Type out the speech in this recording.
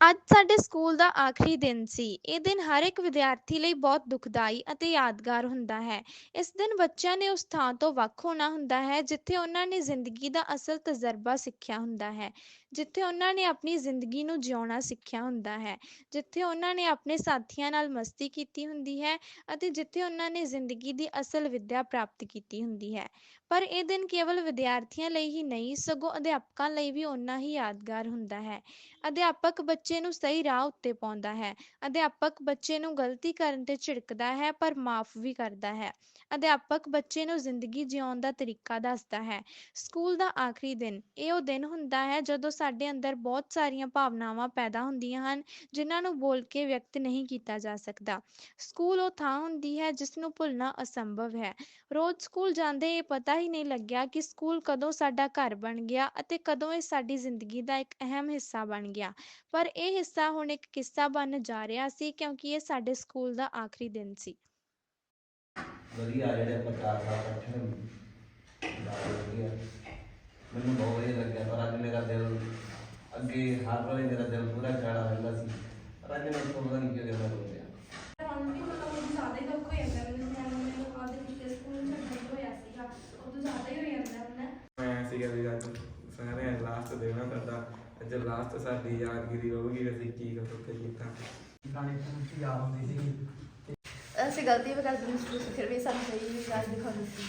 ਅੱਜ ਸਾਡੇ ਸਕੂਲ ਦਾ ਆਖਰੀ ਦਿਨ ਸੀ। ਇਹ ਦਿਨ ਹਰ ਇੱਕ ਵਿਦਿਆਰਥੀ ਲਈ ਬਹੁਤ ਦੁਖਦਾਈ ਅਤੇ ਯਾਦਗਾਰ ਹੁੰਦਾ ਹੈ। ਇਸ ਦਿਨ ਬੱਚਿਆਂ ਨੇ ਉਸ ਥਾਂ ਤੋਂ ਵੱਖ ਹੋਣਾ ਹੁੰਦਾ ਹੈ, ਜਿੱਥੇ ਉਹਨਾਂ ਨੇ ਜ਼ਿੰਦਗੀ ਦਾ ਅਸਲ ਤਜਰਬਾ ਸਿੱਖਿਆ ਹੁੰਦਾ ਹੈ, ਜਿੱਥੇ ਉਹਨਾਂ ਨੇ ਆਪਣੀ ਜ਼ਿੰਦਗੀ ਨੂੰ ਜਿਉਣਾ ਸਿੱਖਿਆ ਹੁੰਦਾ ਹੈ, ਜਿੱਥੇ ਉਹਨਾਂ ਨੇ ਆਪਣੇ ਸਾਥੀਆਂ ਨਾਲ ਮਸਤੀ ਕੀਤੀ ਹੁੰਦੀ ਹੈ ਅਤੇ ਜਿੱਥੇ ਉਹਨਾਂ ਨੇ ਜ਼ਿੰਦਗੀ ਦੀ ਅਸਲ ਵਿੱਦਿਆ ਪ੍ਰਾਪਤ ਕੀਤੀ ਹੁੰਦੀ ਹੈ। ਪਰ ਇਹ ਦਿਨ ਕੇਵਲ ਵਿਦਿਆਰਥੀਆਂ ਲਈ ਹੀ ਨਹੀਂ, ਸਗੋਂ ਅਧਿਆਪਕਾਂ ਲਈ ਵੀ ਓਨਾ ਹੀ ਯਾਦਗਾਰ ਹੁੰਦਾ ਹੈ। ਅਧਿਆਪਕ ਬੱਚੇ ਨੂੰ ਸਹੀ ਰਾਹ ਉੱਤੇ ਪਾਉਂਦਾ ਹੈ, ਅਧਿਆਪਕ ਬੱਚੇ ਨੂੰ ਗਲਤੀ ਕਰਨ ਤੇ ਝਿੜਕਦਾ ਹੈ, ਪਰ ਮਾਫ ਵੀ ਕਰਦਾ ਹੈ, ਅਧਿਆਪਕ ਬੱਚੇ ਨੂੰ ਜ਼ਿੰਦਗੀ ਜਿਉਣ ਦਾ ਤਰੀਕਾ ਦੱਸਦਾ ਹੈ, ਸਕੂਲ ਦਾ ਆਖਰੀ ਦਿਨ, ਇਹ ਉਹ ਦਿਨ ਹੁੰਦਾ ਹੈ ਜਦੋਂ ਸਾਡੇ ਅੰਦਰ ਬਹੁਤ ਸਾਰੀਆਂ ਭਾਵਨਾਵਾਂ ਪੈਦਾ ਹੁੰਦੀਆਂ ਹਨ, ਜਿਨ੍ਹਾਂ ਨੂੰ ਬੋਲ ਕੇ ਵਿਅਕਤ ਨਹੀਂ ਕੀਤਾ ਜਾ ਸਕਦਾ, ਸਕੂਲ ਉਹ ਥਾਂ ਹੁੰਦੀ ਹੈ ਜਿਸ ਨੂੰ ਭੁੱਲਣਾ ਅਸੰਭਵ ਹੈ, ਰੋਜ਼ ਸਕੂਲ ਜਾਂਦੇ ਇਹ ਪਤਾ ਹੀ ਨਹੀਂ ਲੱਗਿਆ ਕਿ ਸਕੂਲ ਕਦੋਂ ਸਾਡਾ ਘਰ ਬਣ ਗਿਆ ਅਤੇ ਕਦੋਂ ਇਹ ਸਾਡੀ ਜ਼ਿੰਦਗੀ ਦਾ ਇੱਕ ਅਹਿਮ ਹਿੱਸਾ ਬਣ ਗਿਆ, ਪਰ ਇਹ ਹਿੱਸਾ ਹੁਣ ਇੱਕ ਕਿੱਸਾ ਬਣਨ ਜਾ ਰਿਹਾ ਸੀ ਕਿਉਂਕਿ ਇਹ ਸਾਡੇ ਸਕੂਲ ਦਾ ਆਖਰੀ ਦਿਨ ਸੀ। ਵਧੀਆ ਜਿਹੜੇ ਚਾਰ ਸਾਲ ਇਕੱਠੇ ਹੋਏ ਮੈਨੂੰ ਬਹੁਤ ਵਧੀਆ ਲੱਗਿਆ ਪਰ ਅੱਜ ਮੇਰਾ ਦਿਲ ਅੱਗੇ ਹਰ ਵੇਲੇ ਮੇਰਾ ਦਿਲ ਪੂਰਾ ਚਾੜਾ ਰਹਿੰਦਾ ਸੀ। ਪਰ ਅੱਜ ਮੈਨੂੰ ਪਤਾ ਨਹੀਂ ਕਿਉਂ ਦਿਲ ਰੋ ਗਿਆ ਹੁਣ ਵੀ ਮਤਲਬ ਉਦੋਂ ਜ਼ਿਆਦਾ ਹੀ ਦੁੱਖ ਹੋ ਜਾਂਦਾ ਮੈਨੂੰ। ਆਦੇ ਪਿਛਲੇ ਸਕੂਲ ਚ ਛੱਡ ਹੋਇਆ ਸੀਗਾ ਉਦੋਂ ਜ਼ਿਆਦਾ ਹੀ ਹੋ ਜਾਂਦਾ ਹੁੰਦਾ ਮੈਂ ਸੀਗਾ ਵੀ ਅੱਜ ਸਾਰੇ ਲਾਸਟ ਦੇਣਾ ਕਰਦਾ। ਅੱਜ ਲਾਸਟ ਸਾਡੀ ਯਾਦਗਿਰੀ ਰਹੂਗੀ ਵੀ ਅਸੀਂ ਕੀ ਉੱਥੇ ਕੀਤਾ ਫੋਨ ਚ ਯਾਦ ਆਉਂਦੀ ਸੀ ਅਸੀਂ ਗਲਤੀ ਵੀ ਕਰਦੇ ਸੀ ਫਿਰ ਵੀ ਸਾਨੂੰ ਸਹੀ ਰਾਹ ਦਿਖਾਉਂਦੀ ਸੀ।